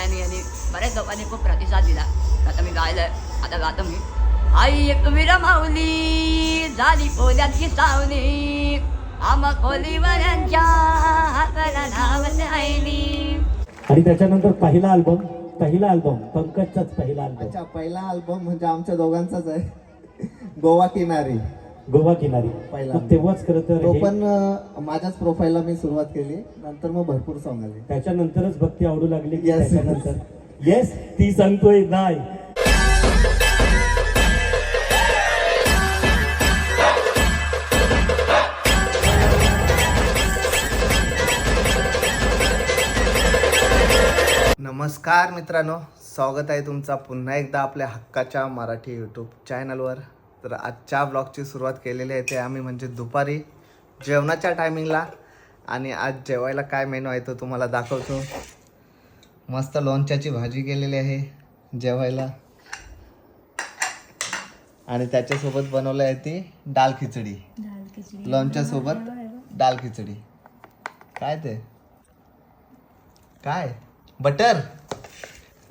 सगळ्यांनी आणि बऱ्याच लोकांनी खूप प्रतिसाद दिला. आता मी गायलंय. आता गातो मी. आई एक विरा माऊली झाली पोल्याची सावली. आम्हा खोलीवाल्यांच्या हाताला नाव आईली आणि त्याच्यानंतर पहिला अल्बम पहिला अल्बम पंकजचाच पहिला अल्बम अच्छा पहिला अल्बम म्हणजे आमच्या दोघांचाच आहे. गोवा किनारी. गोवा किनारी. पहिला. मग तेव्हाच खरं तर तो हे- पण अं, माझ्याच प्रोफाईलला मी सुरुवात केली. नंतर मग भरपूर सॉंग आले. त्याच्यानंतरच भक्ती आवडू लागली की Yes. त्याच्यानंतर. येस ती सांगतोय नाही. नमस्कार मित्रांनो. स्वागत आहे तुमचा पुन्हा एकदा आपल्या हक्काच्या मराठी यूट्यूब चॅनलवर तर आजच्या ब्लॉगची सुरुवात केलेली आहे ते आम्ही म्हणजे दुपारी जेवणाच्या टायमिंगला आणि आज जेवायला काय मेनू आहे तो तुम्हाला दाखवतो. मस्त लोणच्याची भाजी केलेली आहे जेवायला. आणि त्याच्यासोबत बनवलं आहे ती डाळ खिचडी. लोणच्यासोबत डाळ खिचडी. काय ते? काय? बटर?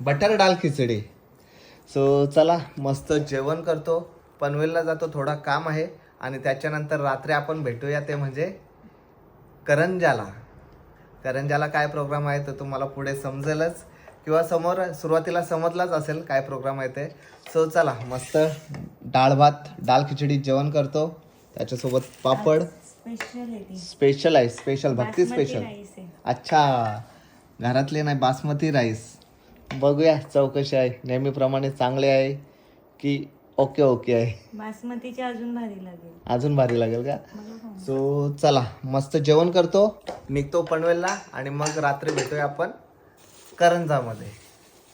बटर डाळ खिचडी. सो चला मस्त जेवण करतो. पनवेलला जातो थोडा काम आहे आणि त्याच्यानंतर रात्री आपण भेटूया ते म्हणजे करंजाला करंजाला काय प्रोग्राम आहे तर तुम्हाला पुढे समजेलच. किंवा समोर सुरुवातीला समजलाच असेल काय प्रोग्राम आहे ते. सो चला मस्त डाळ भात डाळ खिचडी जेवण करतो. त्याच्यासोबत पापड. स्पेशल आहे स्पेशल भक्ती स्पेशल अच्छा घरातले नाही बासमती राईस बघूया चौकशी आहे नेहमीप्रमाणे चांगले आहे की ओके ओके. बासमतीची अजून भारी लागेल. अजून भारी लागेल का? सो चला मस्त जेवण करतो. निघतो पनवेलला आणि मग रात्री भेटूया आपण करंजामध्ये.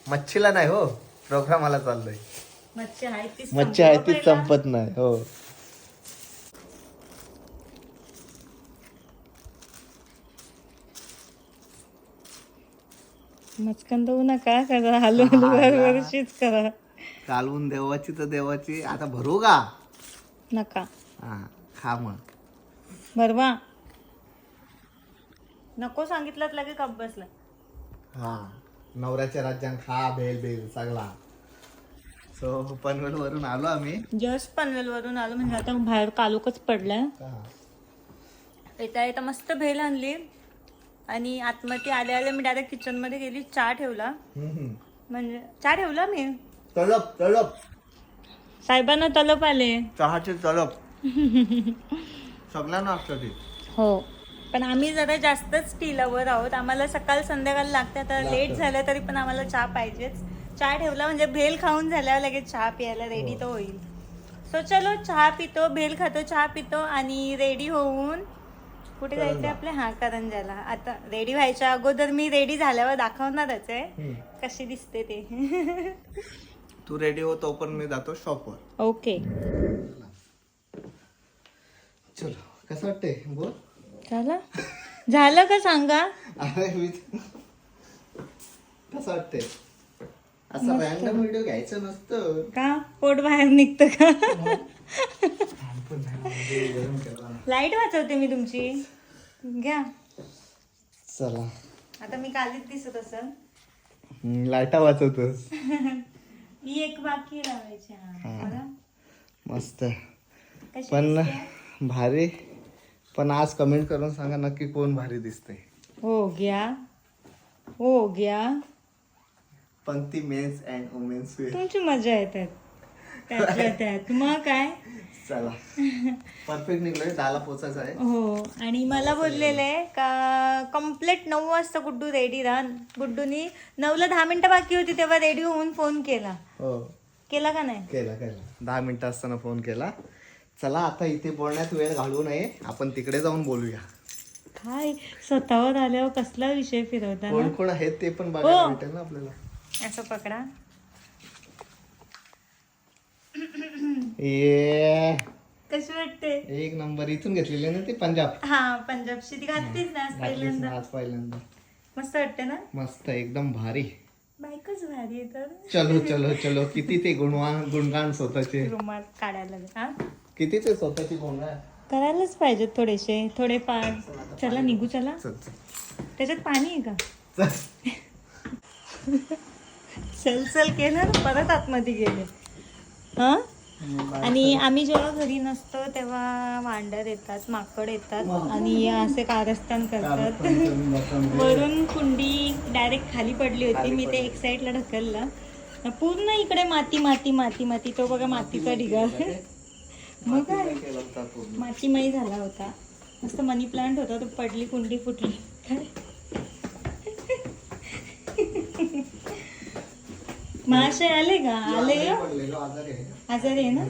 मच्छीला नाही हो प्रोग्रामाला चाललोय. मच्छी आहे तीच मच्छी आहे ती संपत नाही हो. मचकन देऊ नका करा हलू हलू व्यवस्थित करा. कालवून देवाची तर देवाची. आता भरू का? नका. हा खा मग. बरवा नको सांगितलं लगे कप बसला. हा नवऱ्याच्या राज्यात खा बेल बेल सगळा. सो पनवेल वरून आलो आम्ही. जस्ट पनवेल वरून आलो म्हणजे आता बाहेर कालोकच पडलाय. हा. येता येता मस्त भेल आणली. आणि आतमध्ये आल्या आल्या मी डायरेक्ट किचनमध्ये गेली चहा ठेवला. हम्म. म्हणजे चहा ठेवला मी? तळप तळप साहेबांना तलप आले. चहाचे तळप सगळ्यांना असतं ते. हो. पण आम्ही जरा जास्तच टी लवर आहोत. आम्हाला सकाळ संध्याकाळ लागते आता लेट झालं तरी पण आम्हाला चहा पाहिजेच. चहा ठेवला म्हणजे भेल खाऊन झाल्यावर लगेच चहा प्यायला रेडी तर होईल. सो चलो चहा पितो भेल खातो चहा पितो आणि रेडी होऊन कुठे जायचं आपल्या? हा करंजाला. आता रेडी व्हायच्या अगोदर मी रेडी झाल्यावर दाखवणारच आहे. कशी दिसते ते. तू रेडी हो तो पण मी जातो शॉपवर ओके चलो कसं वाटते बोल. झालं? झालं का सांगा? अरे मी कसं वाटते असं रॅन्डम व्हिडिओ घ्यायचं नसतं. का? पोट बाहेर निघतं का? गरम केला लाइट वाचवते मी तुमची. घ्या. चला. आता मी कालीच दिसत असं लाईटा वाचवतोस. ही एक बाकी लावायची हा. बघा. मस्त. कशी पण दिसते? भारी. पण आज कमेंट करून सांगा नक्की कोण भारी दिसते हो घ्या. हो घ्या. पंक्ती मेन्स अँड वुमेन्स तुमची मजा येतात त्यातल्या त्यात मग काय? चला. परफेक्ट निघलोय. दहाला पोचायचं आहे. हो. आणि मला बोललेलं का कंप्लीट नऊ वाजता गुड्डू रेडी राहा. गुड्डूनी नऊला दहा मिनिटं बाकी होती तेव्हा रेडी होऊन फोन केला. हो. केला का नाही? केला केला. दहा मिनिटं असताना फोन केला. चला आता इथे बोलण्यात वेळ घालवू नये. आपण तिकडे जाऊन बोलूया. काय? स्वतःवर आल्यावर कसला विषय फिरवता कोण कोण आहेत ते पण बघायला हो. भेटेल ना आपल्याला. असं पकडा. ये. कशी वाटते? एक नंबर इथून घेतलेले ना ते पंजाब. हा पंजाबशी ती घातलीच ना आज पहिल्यांदा. ना आज पहिल्यांदा. मस्त वाटते ना? मस्त एकदम भारी. बायकच भारी आहे तर. चलो चलो चलो किती ते गुणवान गुणगान स्वतःचे. रुमाल काढायला लागेल हा? किती ते स्वतःची गुणगान? करायलाच पाहिजेत थोडेसे थोडेफार. चला निघू चला. चल चल. त्याच्यात पाणी आहे का? चल. चल चल केलं ना परत आतमध्ये गेले. हा? आणि आम्ही जेव्हा घरी नसतो तेव्हा वांडर येतात माकड येतात आणि असे कारस्थान करतात. वरून कुंडी डायरेक्ट खाली पडली होती. मी ते एक साईडला ढकललं. पूर्ण इकडे माती माती माती माती. तो बघा मातीचा ढिगा. मग काय? मातीमयी झाला होता. मस्त मनी प्लांट होता तो पडली कुंडी फुटली. काय? महाशय आले का? आले का? आजारी आहे ना.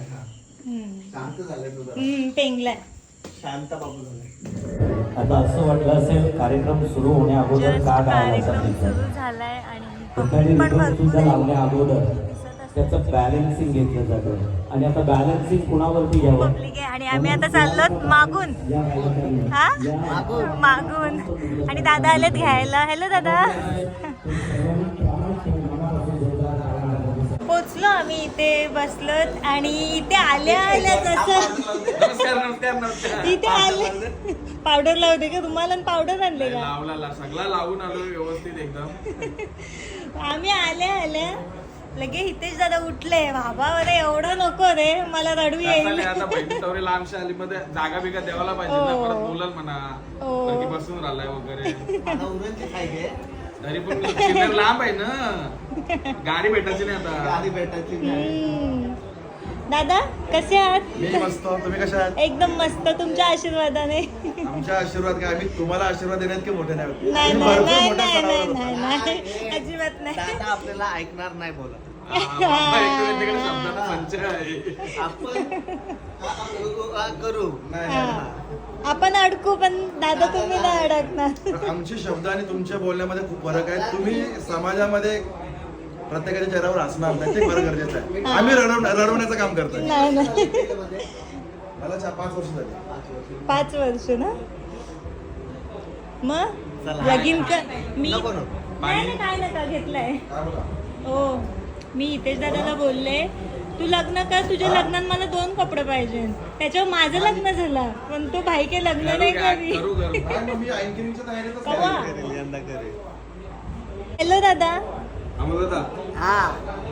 शांत बाबू आता असं वाटलं असेल कार्यक्रम सुरू होण्या अगोदर का कार्यक्रम झालाय आणि सुद्धा. लावण्या अगोदर. त्याचं बॅलन्सिंग घेतलं जातं. आणि आता बॅलन्सिंग कुणावरती घ्यावं? पब्लिक आहे. आणि आम्ही आता चाललो मागून. हा? मागून. आणि दादा आलेत घ्यायला. हॅलो दादा. पोचलो आम्ही इथे बसलोत आणि इथे आल्या आल्या कसं? इथे आले पावडर लावते का? तुम्हाला पावडर आणले का? लावला सगळा लावून आलो व्यवस्थित एकदम. आम्ही आल्या आल्या. लगे हितेश दादा उठले. बाबा अरे एवढं नको रे. मला रडू येईल. मध्ये जागा बिगा द्यावाला पाहिजे ना. हो. परत बोलल म्हणा. हो. बाकी बसून राहिलाय वगैरे. तरी पण शिन्नर लांब आहे ना. गाडी भेटायची नाही आता. गाडी भेटायची नाही. हम्म. दादा कसे आहात? मी मस्त. तुम्ही कशा आहात? एकदम मस्त. तुमच्या आशीर्वादाने. आमच्या आशीर्वाद काय? आम्ही तुम्हाला आशीर्वाद देण्यात की मोठे नाही. नाही तुम्ही नाही भरपूर नाही मोठ्या नाही नाही स्तरावर नाही होता. नाही. अजिबात नाही. दादा आपल्याला ऐकणार नाही बोलत. आपण करू अडकू पण दादा तुम्ही नाही अडकणार. आमचे शब्द आणि तुमच्या बोलण्यामध्ये खूप फरक आहे. तुम्ही समाजामध्ये प्रत्येकाच्या चेहऱ्यावर असणार नाही. ते फार गरजेचं आहे. आम्ही रडव रडवण्याचं काम नाही मला चार पाच वर्ष झाली. पाच वर्ष ना? मग. लगीन का मी नको ना. नाही नाही, काय नका घेतलाय. काय हो मी इथेच दादाला बोलले तू लग्न कर तुझ्या लग्नात मला दोन कपडे पाहिजे. त्याच्यावर माझं लग्न झालं पण तो भाई के लग्न नाही करी हॅलो दादा. हा.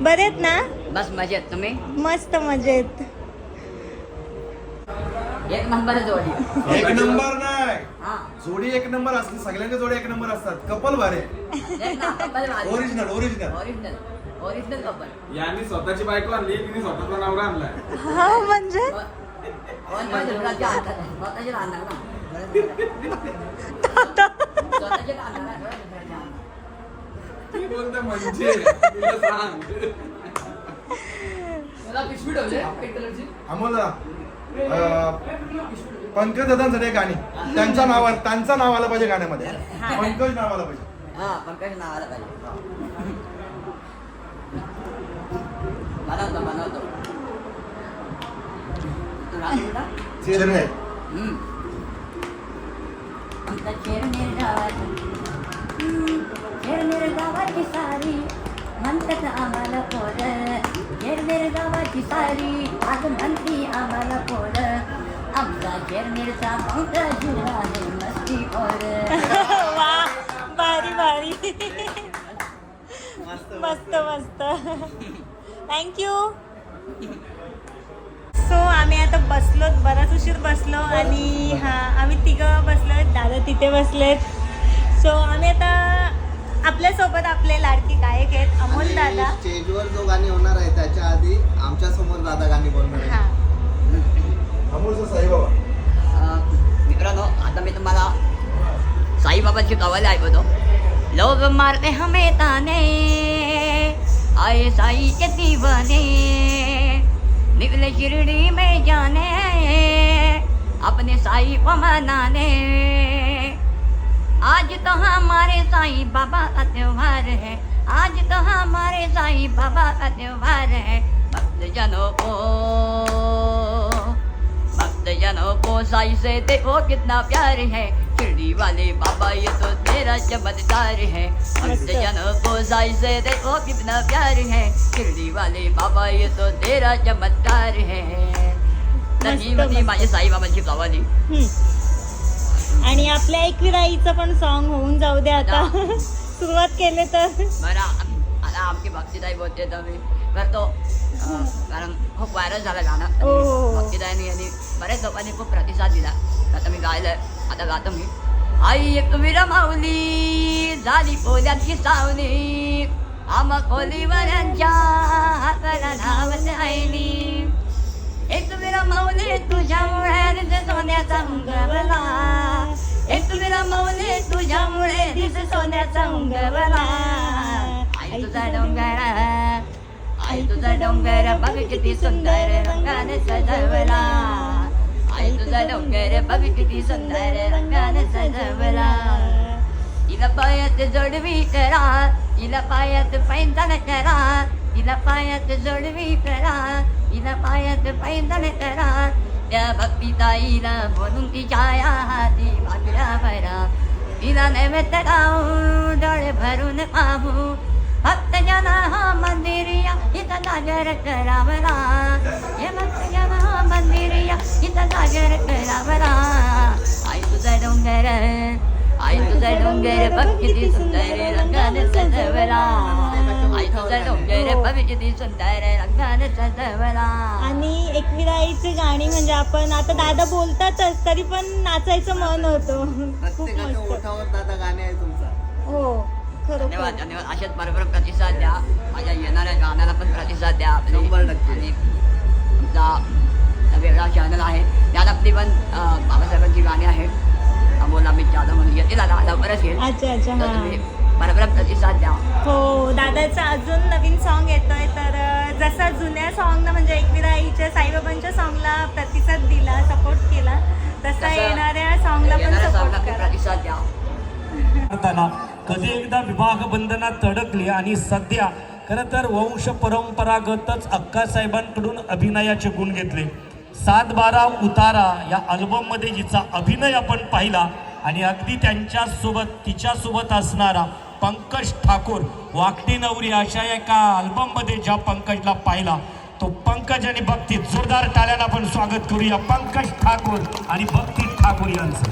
बरे आहेत ना? बस मजेत. तुम्ही? मस्त मजेत. एक नंबर जोडी. एक नंबर नाही. हा. जोडी एक नंबर असते सगळ्यांच्या जोडी एक नंबर असतात. कपल भारे original original original original couple यांनी स्वतःची बायको आणली तिने स्वतःचा नवरा आणलाय. हा म्हणजे? स्वतःच्या हातात आहे. स्वतःचे राहणार ना. स्वतःचे राहणार ना, दुसऱ्याच्या हातात. ती बोलते म्हणजे तुला सांग. मला पिशवी ठेवली पंकज दादांसाठी एक गाणी. त्यांच्या नावावर त्यांचं नाव आलं पाहिजे गाण्यामध्ये. पंकज नाव आलं पाहिजे. हा पंकज नावाला पाहिजे. हम्म. आमचा चेरनेर हम्म. चेरनेर गावाची सारी म्हणतात आम्हाला पोर चेरनेर गावाची सारी आज म्हणती आम्हाला पोर आमचा चेरनेरचा मोठा जीव आहे मस्ती पोर वा भारी भारी मस्त मस्त थँक्यू सो आम्ही आता बसलोत बराच उशीर बसलो आणि हा आम्ही तिघं बसलोत दादा तिथे बसलेत. सो आम्ही आता आपल्यासोबत आपले लाडके गायक आहेत अमोल दादा. स्टेजवर जो गाणी होणार आहे त्याच्या आधी आमच्यासमोर दादा गाणी बोलणार हा. आहे अमोलचं साईबाबा अं, मित्रांनो आता मी तुम्हाला साईबाबाची कवाली ऐकवतो. लोग मारते हमें ताने आए साई के दीवाने. निकले शिरडी में जाने, अपने साई को मनाने। आज तो हमारे साई बाबा का त्योहार है, आज तो हमारे साई बाबा का त्योहार है भक्त जनों को जनों को साई से देखो कितना प्यार है। शिरडी वाले बाबा ये तो तेरा चमत्कार है। भक्त जनों को साई से देखो कितना प्यार है। शिरडी वाले बाबा ये तो तेरा चमत्कार है। तर ही होती माझी साईबाबांची हम्म. आणि आपल्या एकविराईचं पण सॉन्ग होऊन जाऊ दे आता. सुरुवात केले तर. बरं आमची भक्तीदाई बोलते तर मी अं, कारण खूप व्हायरल झालं गाणं. हो. भक्तीदाईने यांनी बऱ्याच लोकांनी खूप प्रतिसाद दिला. आता मी गायलंय. आता गातो मी. आई एक विरमावली झाली पोल्याची सावली. आम खोलीवरांच्या हाताला नावत आईली एक विरमावली तुझ्यामुळे सोन्याचा उंगवला. एक विरमावली तुझ्यामुळे दिस सोन्याचा उंगवला. आई तुझा डोंगर आई तुझा डोंगर बघ किती सुंदर रंगाने सजवला. आई तुझा डोंगर बघ किती सुंदर रंगाने सजवला. इला पायात जोडवी करा इला पायात पैंजण करा इला पायात जोडवी करा इला पायात पैंजण करा. त्या भक्तीताईला बोलून तिच्या हाती भाकऱ्या भरा. तिला नैवेद्य गाऊ डोळे भरून पाहू. भक्त जन साजर करावला हा मंदिरिया इथं साजर करावला आई तुझा डोंगर आई तुझा डोंगर बघ किती सुंदर रंगाने सजवला. आई तुझा डोंगर बघ किती सुंदर रंगाने सजवला. आणि एकविराईची गाणी म्हणजे आपण आता दादा बोलतातच तरी पण नाचायचं मन होतं. खूप मस्त. दादा गाणे आहे तुमचा. हो. धन्यवाद धन्यवाद. असेच बरोबर प्रतिसाद द्या. माझ्या येणाऱ्या गाण्याला पण प्रतिसाद द्या. शंभर टक्के. आणि आमचा वेगळा चॅनल आहे. त्यात आपली पण बाबासाहेबांची गाणी आहेत. अमोल अमित जाधव म्हणून येतील. आता लवकरच येईल. अच्छा अच्छा तर हा. तुम्ही बरोबर प्रतिसाद द्या. हो दादाचं अजून नवीन सॉन्ग येतोय. तर जसा जुन्या सॉन्गना म्हणजे एकविराईच्या साईबाबांच्या सॉन्गला प्रतिसाद दिला सपोर्ट केला तसा येणाऱ्या सॉन्गला पण सपोर्ट प्रतिसाद द्या. करताना कधी एकदा विवाह बंधनात अडकली आणि सध्या खरं तर वंश परंपरागतच अक्कासाहेबांकडून अभिनयाचे गुण घेतले. सात बारा उतारा या अल्बममध्ये जिचा अभिनय आपण पाहिला आणि अगदी त्यांच्यासोबत तिच्या सोबत असणारा पंकज ठाकूर वाकटी नवरी अशा एका अल्बममध्ये ज्या पंकजला पाहिला. तो पंकज आणि भक्ती जोरदार टाळ्यानं आपण स्वागत करूया. पंकज ठाकूर आणि भक्ती ठाकूर यांचं.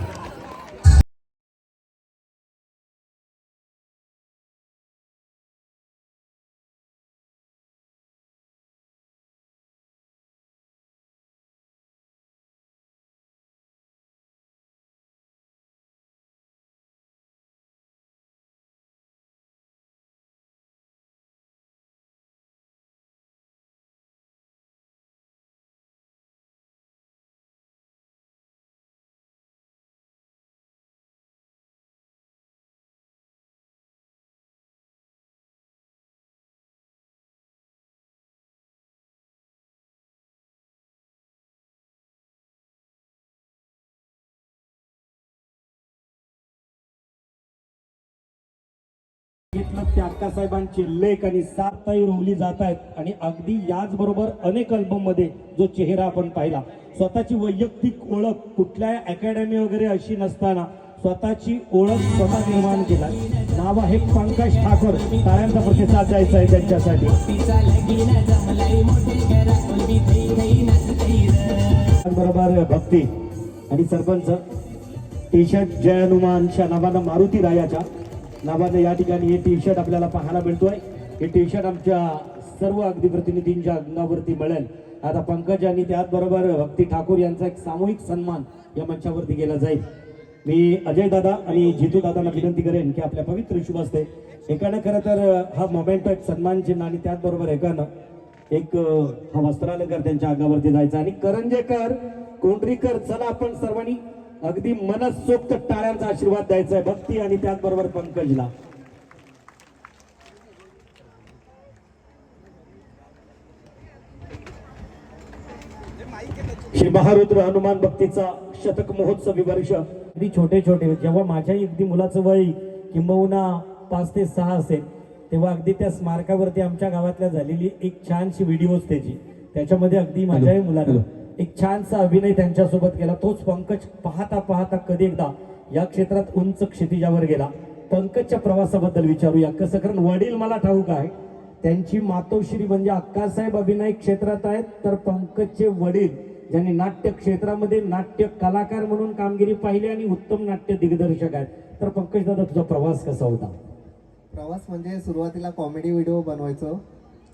बघितलं त्या अक्कासाहेबांचे लेख आणि सातही रोवली जात आहेत. आणि अगदी याच बरोबर अनेक अल्बममध्ये जो चेहरा आपण पाहिला स्वतःची वैयक्तिक ओळख कुठल्या अकॅडमी वगैरे अशी नसताना स्वतःची ओळख स्वतः निर्माण केला. नाव आहे पंकज ठाकूर. टाळ्यांचा प्रतिसाद द्यायचा आहे त्यांच्यासाठी. बरोबर भक्ती आणि सरपंच टी शर्ट जय हनुमानच्या नावानं मारुती रायाच्या. नावानं या ठिकाणी हे टी शर्ट आपल्याला पाहायला मिळतोय. हे टी शर्ट आमच्या सर्व अगदी प्रतिनिधींच्या अंगावरती मिळेल आता पंकज आणि त्याचबरोबर भक्ती ठाकूर यांचा एक सामूहिक सन्मान या मंचावरती केला जाईल. मी अजय दादा आणि जितू दादांना विनंती करेन की आपल्या पवित्र शुभ असते एकानं खरं तर हा मोमेंट एक सन्मान चिन्ह आणि त्याचबरोबर एकानं एक हा वस्त्रालंकार त्यांच्या अंगावरती जायचा. आणि करंजेकर कोंडरीकर चला आपण सर्वांनी अगदी मनसोक्त टाळ्यांचा आशीर्वाद द्यायचा आहे भक्ती आणि त्याचबरोबर पंकजला. श्री महारुद्र हनुमान भक्तीचा शतक महोत्सवी वर्ष अगदी छोटे छोटे जेव्हा माझ्याही अगदी मुलाचं वय किंबहुना पाच ते सहा असेल तेव्हा अगदी त्या स्मारकावरती आमच्या गावातल्या झालेली एक छानशी व्हिडिओ त्याची त्याच्यामध्ये अगदी माझ्याही मुलानं एक छानसा अभिनय त्यांच्यासोबत केला. तोच पंकज पाहता पाहता कधी एकदा या क्षेत्रात उंच क्षितिजावर गेला. पंकजच्या प्रवासाबद्दल विचारूया. कसं? कारण वडील मला ठाऊक आहे त्यांची मातोश्री म्हणजे अक्कासाहेब अभिनय क्षेत्रात आहेत तर पंकजचे वडील ज्यांनी नाट्य क्षेत्रामध्ये नाट्य कलाकार म्हणून कामगिरी पाहिली आणि उत्तम नाट्य दिग्दर्शक आहेत. तर पंकज दादा तुझा प्रवास कसा होता? प्रवास म्हणजे सुरुवातीला कॉमेडी व्हिडिओ बनवायचो.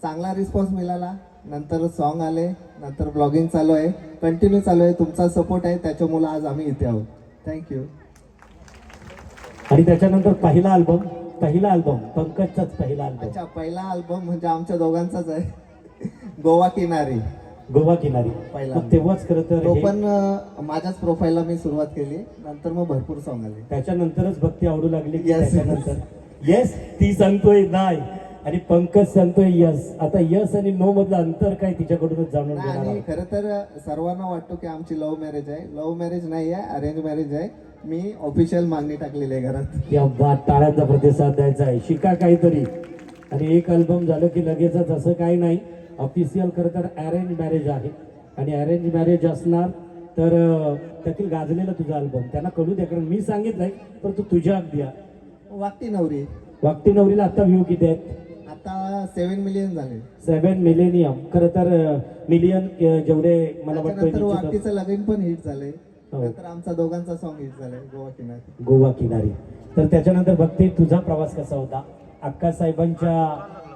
चांगला रिस्पॉन्स मिळाला. नंतर सॉन्ग आले नंतर ब्लॉगिंग चालू आहे. कंटिन्यू चालू आहे. तुमचा सपोर्ट आहे. त्याच्यामुळे आज आम्ही इथे आहोत. थँक्यू आणि त्याच्यानंतर पहिला अल्बम पहिला अल्बम पंकजचाच पहिला अल्बम अच्छा पहिला अल्बम म्हणजे आमच्या दोघांचाच आहे. गोवा किनारी. गोवा किनारी. पहिला मग तेव्हाच खरं तर तो हे- पण अं, माझ्याच प्रोफाईलला मी सुरुवात केली. नंतर मग भरपूर सॉन्ग आले. त्याच्यानंतरच भक्ती आवडू लागली. की Yes. त्याच्यानंतर येस ती सांगतोय नाही. आणि पंकज सांगतोय यस. आता यस आणि नो मधलं अंतर काय तिच्याकडूनच जाणून घेणार आणि आहोत. खरं तर सर्वांना वाटतो की आमची लव्ह मॅरेज आहे. लव्ह मॅरेज नाही आहे अरेंज मॅरेज आहे. मी ऑफिशियल मागणी टाकलेली आहे घरात. या बात टाळ्यांचा प्रतिसाद द्यायचा आहे. शिका काहीतरी. आणि एक अल्बम झालं की लगेचच असं काही नाही. ऑफिशियल खरं तर अरेंज मॅरेज आहे. आणि अरेंज मॅरेज असणार तर अं, त्यातील गाजलेला तुझा अल्बम. त्यांना कळू द्या कारण मी सांगितलंय पण तू तुझ्या अगदी. वागती नवरी. वागती नवरीला आता व्ह्यू किती आहेत? सेव्हन मिलियन झाले. Seven millennium. खरं तर मिलियन जेवढे मला वाटतं त्याच्यानंतर वागतीचं लगीन पण हिट झालंय. हो. नंतर आमचा दोघांचा सॉन्ग हिट झालाय गोवा किनारी. गोवा किनारी. तर त्याच्यानंतर बघते तुझा प्रवास कसा होता? अक्का साहेबांच्या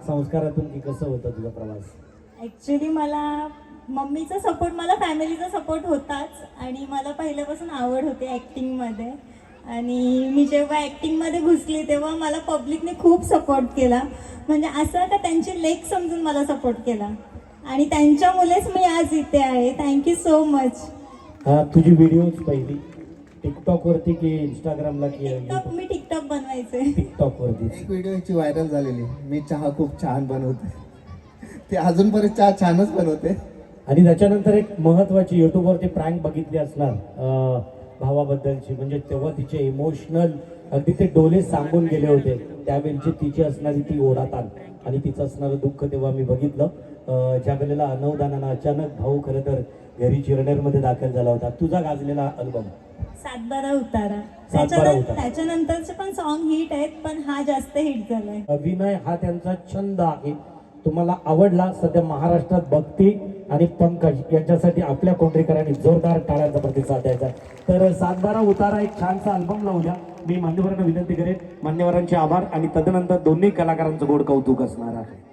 संस्कारातून की कसं होता तुझा प्रवास? ॲक्च्युली मला मम्मीचा सपोर्ट मला फॅमिलीचा सपोर्ट होताच. आणि मला पहिल्यापासून आवड होती ॲक्टिंगमध्ये आणि मी जेव्हा ॲक्टिंगमध्ये घुसली तेव्हा मला पब्लिकने खूप सपोर्ट केला. म्हणजे असं का त्यांची लेख समजून मला सपोर्ट केला. आणि त्यांच्यामुळेच मी आज इथे आहे. थँक्यू सो मच हा, तुझी व्हिडिओज पहिली. टिकटॉक वरती की इंस्टाग्रामला की टिकटॉक मी टिकटॉक बनवायचे. टिकटॉक वरती. एक व्हिडिओ याची व्हायरल झालेली. मी चहा खूप छान बनवते. ते अजूनपर्यंत चहा छानच बनवते. आणि त्याच्यानंतर एक महत्वाची युट्यूब वरती प्रँक बघितली असणार. अं, भावाबद्दलची म्हणजे तेव्हा तिचे इमोशनल अगदी ते डोले सांगून गेले होते. त्यावेळची तिची असणारी ती ओढाताण आणि तिचं असणारं दुःख तेव्हा मी बघितलं. ज्या वेळेला अनवदानानं अचानक भाऊ खरं तर घरी चिरनेरमध्ये दाखल झाला होता. तुझा गाजलेला अल्बम सातबारा उतारा. त्याच्यानंतरचे पण सॉन्ग हिट आहेत पण हा जास्त हिट झालाय. अभिनय हा त्यांचा छंद आहे. तुम्हाला आवडला? सध्या महाराष्ट्रात भक्ती आणि पंकज यांच्यासाठी आपल्या कोंडरीकरांनी जोरदार टाळ्यांचा प्रतिसाद द्यायचा. तर सातबारा उतारा एक छानसा अल्बम लावूया. मी मान्यवरांना विनंती करेन. मान्यवरांचे आभार आणि तदनंतर दोन्ही कलाकारांचं गोड कौतुक असणार आहे.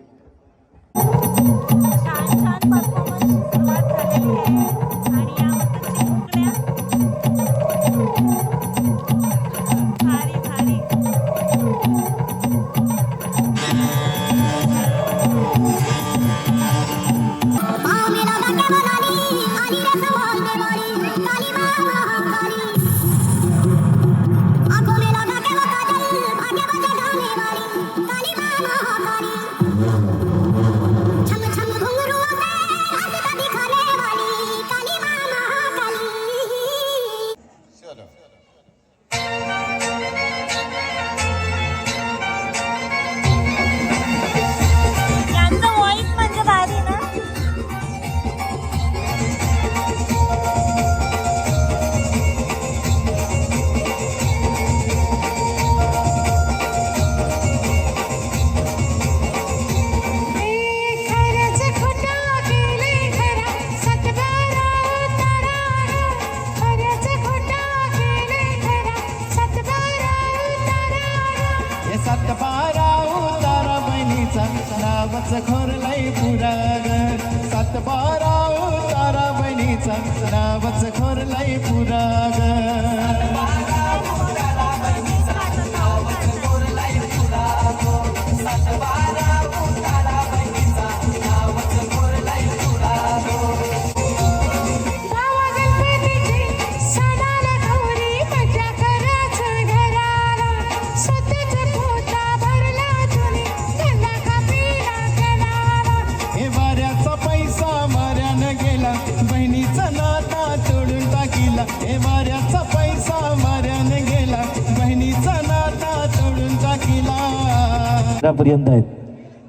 पर्यंत आहेत.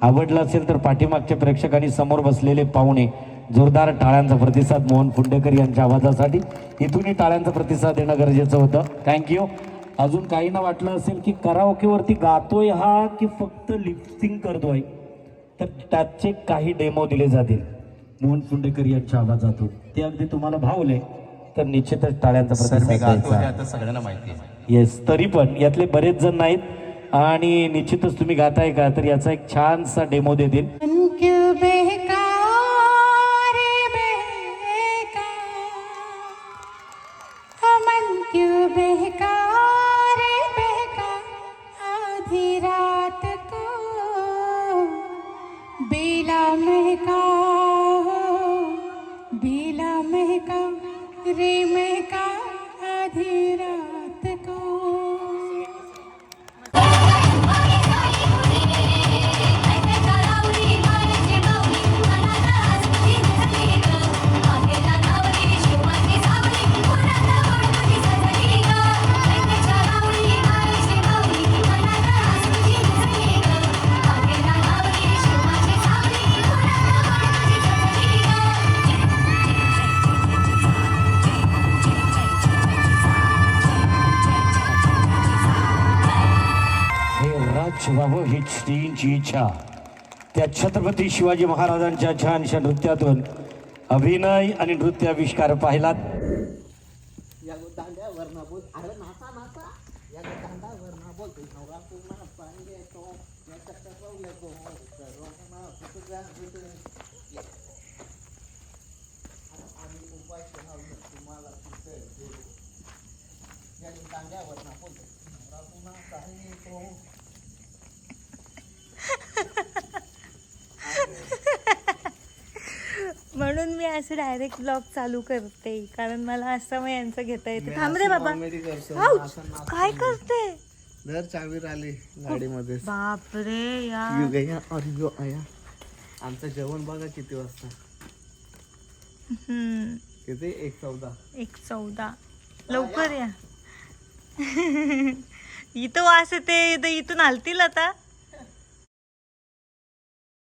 आवडलं असेल तर पाठीमागच्या प्रेक्षकांनी समोर बसलेले पाहुणे जोरदार टाळ्यांचा प्रतिसाद. मोहन फुंडेकर यांच्या आवाजासाठी इथूनही टाळ्यांचा प्रतिसाद देणं गरजेचं होतं. थँक्यू अजून काही ना वाटलं असेल की कराओकेवरती गातोय हा की फक्त लिपसिंग करतोय? तर त्याचे काही डेमो दिले जातील. मोहन फुंडेकर यांच्या आवाजातून. ते अगदी तुम्हाला भावले तर निश्चितच टाळ्यांचा प्रतिसाद सगळ्यांना माहिती येस तरी पण यातले बरेच जण नाहीत. आणि निश्चितच तुम्ही गाताय का? तर याचा एक छानसा डेमो देतील. हीच इच्छा. त्या छत्रपती शिवाजी महाराजांच्या छानशा नृत्यातून अभिनय आणि नृत्याविष्कार पाहिलात म्हणून मी असं डायरेक्ट ब्लॉग चालू करते. कारण मला असं मग यांचं घेता येतं. थांब रे बाबा. आऊच! काय करते? दर चावी आली गाडीमध्ये. बापरे यू. यार गया और यू. आया आमचं जेवण बघा किती वाजता. हम्म, किती? एक चौदा. एक चौदा. लवकर या. इथं वास येते इथं इथून हलतील आता.